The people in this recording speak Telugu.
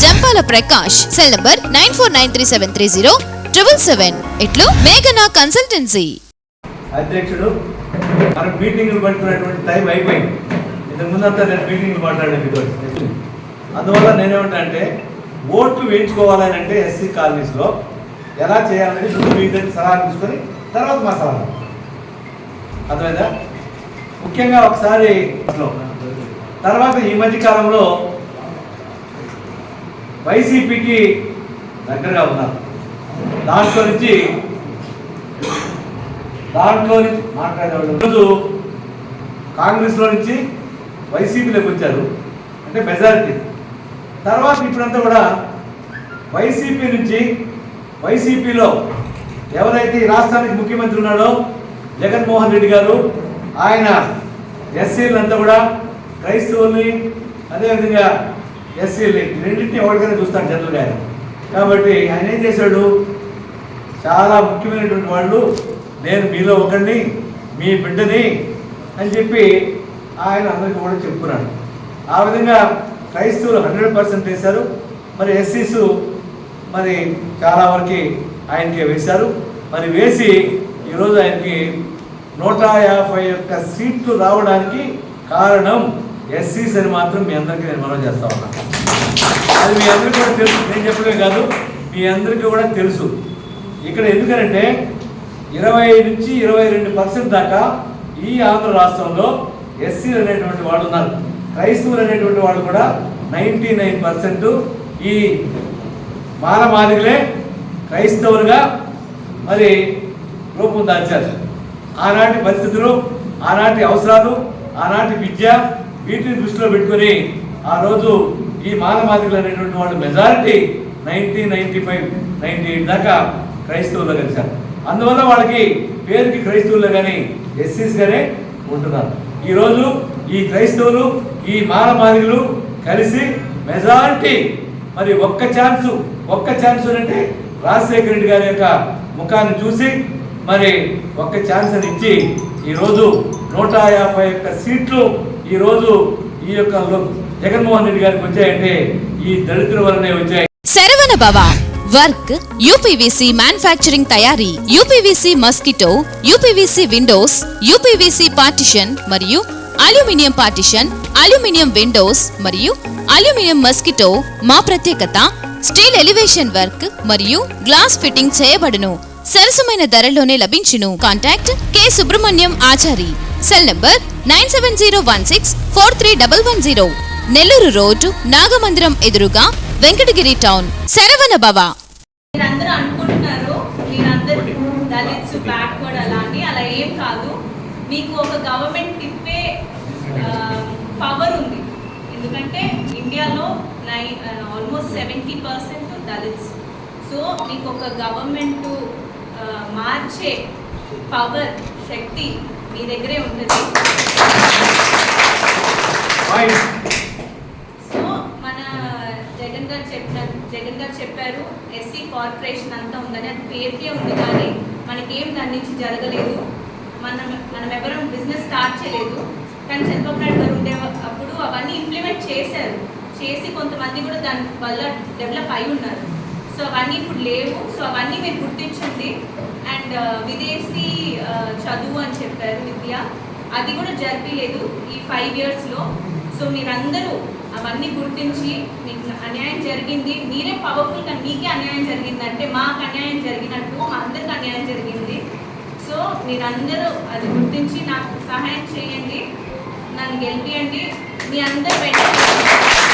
Jampala Prakash cell number nine four nine three seven three zero triple seven ఇట్లు మేఘనా కన్సల్టెన్సీ అధ్యక్షుడు మనకు మీటింగ్లు పట్టుకునేటువంటి టైం అయిపోయింది. ఇంతకు అంతా నేను మీటింగ్లు మాట్లాడాను మీతో అందువల్ల నేనేమంటా అంటే ఓట్లు వేయించుకోవాలని అంటే ఎస్సీ కాలనీస్లో ఎలా చేయాలని ముందు మీ దగ్గర సలహా తీసుకొని తర్వాత మా సలహా అర్థమైందా? ముఖ్యంగా ఒకసారి తర్వాత ఈ మధ్య కాలంలో వైసీపీకి దగ్గరగా ఉన్నారు. దాంట్లో నుంచి దాంట్లో నుంచి మాట్లాడేవాళ్ళు. ఈరోజు కాంగ్రెస్లో నుంచి వైసీపీలోకి వచ్చారు. అంటే మెజారిటీ. తర్వాత ఇప్పుడంతా కూడా వైసీపీ నుంచి వైసీపీలో ఎవరైతే ఈ రాష్ట్రానికి ముఖ్యమంత్రి ఉన్నాడో జగన్మోహన్ రెడ్డి గారు ఆయన ఎస్సీలంతా కూడా క్రైస్తవుల్ని అదేవిధంగా ఎస్సీల్ని రెండింటిని ఎవరికైనా చూస్తాడు జనరల్గా ఆయన. కాబట్టి ఆయన ఏం చేశాడు? చాలా ముఖ్యమైనటువంటి వాళ్ళు నేను మీలో ఒకరిని మీ బిడ్డని అని చెప్పి ఆయన అందరికీ కూడా చెప్పుకున్నాడు. ఆ విధంగా క్రైస్తవులు హండ్రెడ్ పర్సెంట్ వేశారు. మరి ఎస్సీస్ మరి చాలా వరకు ఆయనకి వేశారు. మరి వేసి ఈరోజు ఆయనకి నూట యాభై ఒక్క సీట్లు రావడానికి కారణం ఎస్సీస్ అని మాత్రం మీ అందరికీ నేను మనం చేస్తా ఉన్నా. అది మీ అందరికీ కూడా తెలుసు. నేను చెప్పడమే కాదు. మీ అందరికీ కూడా తెలుసు. ఇక్కడ ఎందుకనంటే ఇరవై నుంచి ఇరవై రెండు పర్సెంట్ దాకా ఈ ఆంధ్ర రాష్ట్రంలో ఎస్సీలు అనేటువంటి వాళ్ళు ఉన్నారు. క్రైస్తవులు అనేటువంటి వాళ్ళు కూడా నైంటీ నైన్ పర్సెంట్ ఈ మానమాదిగలే క్రైస్తవులుగా మరి రూపం దాల్చారు. ఆనాటి పరిస్థితులు ఆనాటి అవసరాలు ఆనాటి విద్య వీటిని దృష్టిలో పెట్టుకొని ఆ రోజు ఈ మానమాదిగలు అనేటువంటి వాళ్ళు majority ninety ninety five ninety eight దాకా క్రైస్తవుల్లో కలిశారు. అందువల్ల వాళ్ళకి పేరుకి క్రైస్తవుల్లో కానీ ఎస్సీస్ గానే ఉంటున్నారు. ఈరోజు ఈ క్రైస్తవులు ఈ మానమాదిగలు కలిసి మెజారిటీ మరి ఒక్క ఛాన్స్ ఒక్క ఛాన్స్ అంటే రాజశేఖర రెడ్డి గారి యొక్క ముఖాన్ని చూసి మరి ఒక్క ఛాన్స్ అని ఇచ్చి ఈరోజు నూట యాభై ఒక్క సీట్లు ఈరోజు ఈ యొక్క జగన్మోహన్ రెడ్డి గారికి వచ్చాయంటే ఈ దళితుల వలనే వచ్చాయి. Saravana Baba work UPVC manufacturing తయారీ UPVC mosquito UPVC windows UPVC partition మరియు అల్యూమినియం పార్టిషన్ అల్యూమినియం విండోస్ మరియు అల్యూమినియం మస్కిటో మా ప్రత్యేకత. స్టీల్ ఎలివేషన్ వర్క్ మరియు గ్లాస్ ఫిట్టింగ్ చేయబడును. సరసమైన ధరలోనే లభించును. Contact K Subrahmanyam Achari. Cell number nine seven zero one six four three double one zero. Nellore road Nagamandiram ఎదురుగా వెంకటగిరి టౌన్. శరవణ భవ. మీరందరూ అనుకుంటున్నారు మీరందరూ దళిత్స్ బ్యాక్వర్డ్ అలా అని అలా ఏం కాదు. మీకు ఒక గవర్నమెంట్ తిప్పే పవర్ ఉంది. ఎందుకంటే ఇండియాలో nine almost seventy percent Dalits so మీకు ఒక గవర్నమెంట్ మార్చే పవర్ శక్తి మీ దగ్గరే ఉంటుంది. సో మన జగన్ గారు చెప్పిన జగన్ గారు చెప్పారు ఎస్సీ కార్పొరేషన్ అంతా ఉందని అది పేరుకే ఉంది కానీ మనకేం దాని నుంచి జరగలేదు. మనం మనం ఎవరం బిజినెస్ స్టార్ట్ చేయలేదు. కానీ చంద్రబాబు నాయుడు గారు ఉండే అప్పుడు అవన్నీ ఇంప్లిమెంట్ చేశారు. చేసి కొంతమంది కూడా దాని వల్ల డెవలప్ అయి ఉన్నారు. సో అవన్నీ ఇప్పుడు లేవు. సో అవన్నీ మీరు గుర్తించండి. అండ్ విదేశీ చదువు అని చెప్పారు విద్య. అది కూడా జరిపలేదు ఈ ఫైవ్ ఇయర్స్లో సో మీరందరూ అవన్నీ గుర్తించి మీకు అన్యాయం జరిగింది. మీరే పవర్ఫుల్గా మీకే అన్యాయం జరిగింది అంటే మాకు అన్యాయం జరిగినట్టు మా అందరికి అన్యాయం జరిగింది. సో మీరందరూ అది గుర్తించి నాకు సహాయం చేయండి. నన్ను గెలిపియండి. మీ అందరు పెట్టండి